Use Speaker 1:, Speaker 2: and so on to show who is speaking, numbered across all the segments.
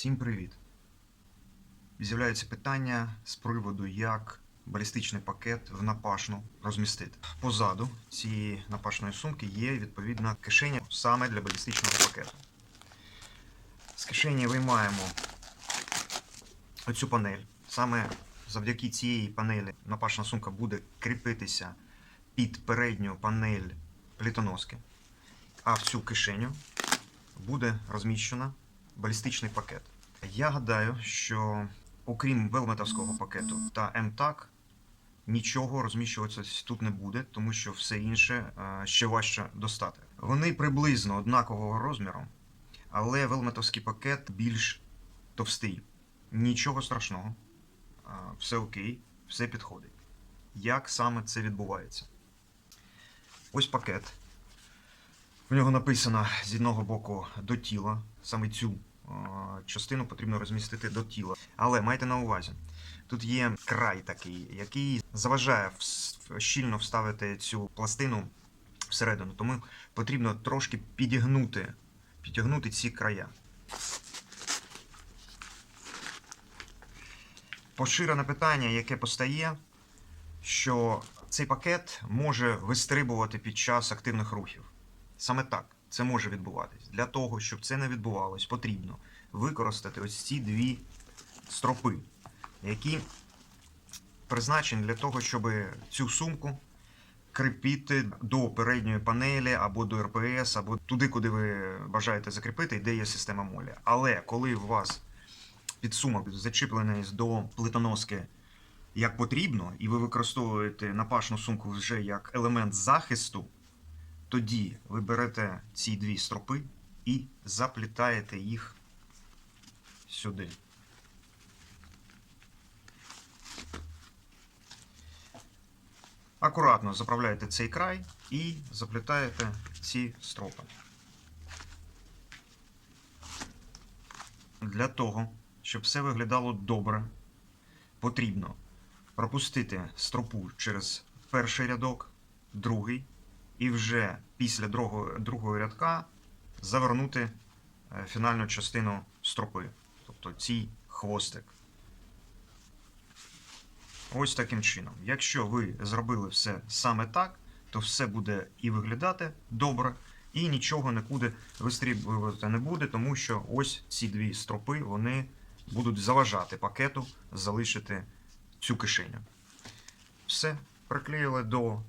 Speaker 1: Всім привіт! З'являється питання з приводу, як балістичний пакет в напашну розмістити. Позаду цієї напашної сумки є відповідна кишеня саме для балістичного пакету. З кишені виймаємо оцю панель. Саме завдяки цієї панелі напашна сумка буде кріпитися під передню панель плітоноски. А в цю кишеню буде розміщено балістичний пакет. Я гадаю, що окрім велметовського пакету та МТАК, нічого розміщуватися тут не буде, тому що все інше е, ще важче достати. Вони приблизно однакового розміру, але велметовський пакет більш товстий. Нічого страшного, е, все окей, все підходить. Як саме це відбувається? Ось пакет. В нього написано з одного боку до тіла. Саме цю частину потрібно розмістити до тіла. Але майте на увазі, тут є край такий, який заважає щільно вставити цю пластину всередину. Тому потрібно трошки підігнути, підігнути ці края. Поширене питання, яке постає, що цей пакет може вистрибувати під час активних рухів. Саме так це може відбуватись. Для того, щоб це не відбувалось, потрібно використати ось ці дві стропи, які призначені для того, щоб цю сумку кріпити до передньої панелі або до РПС, або туди, куди ви бажаєте закріпити, де є система молі. Але коли у вас підсумок зачіплений до плитоноски як потрібно, і ви використовуєте напашну сумку вже як елемент захисту, тоді ви берете ці дві стропи і заплітаєте їх сюди. Акуратно заправляєте цей край і заплітаєте ці стропи. Для того, щоб все виглядало добре, потрібно пропустити стропу через перший рядок, другий, і вже після другого, другого рядка завернути е, фінальну частину стропи, тобто цей хвостик. Ось таким чином. Якщо ви зробили все саме так, то все буде і виглядати добре, і нічого нікуди вистрібувати не буде, тому що ось ці дві стропи вони будуть заважати пакету залишити цю кишеню. Все, приклеїли до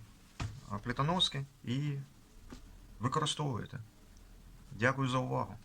Speaker 1: плітоноски і використовуєте. Дякую за увагу.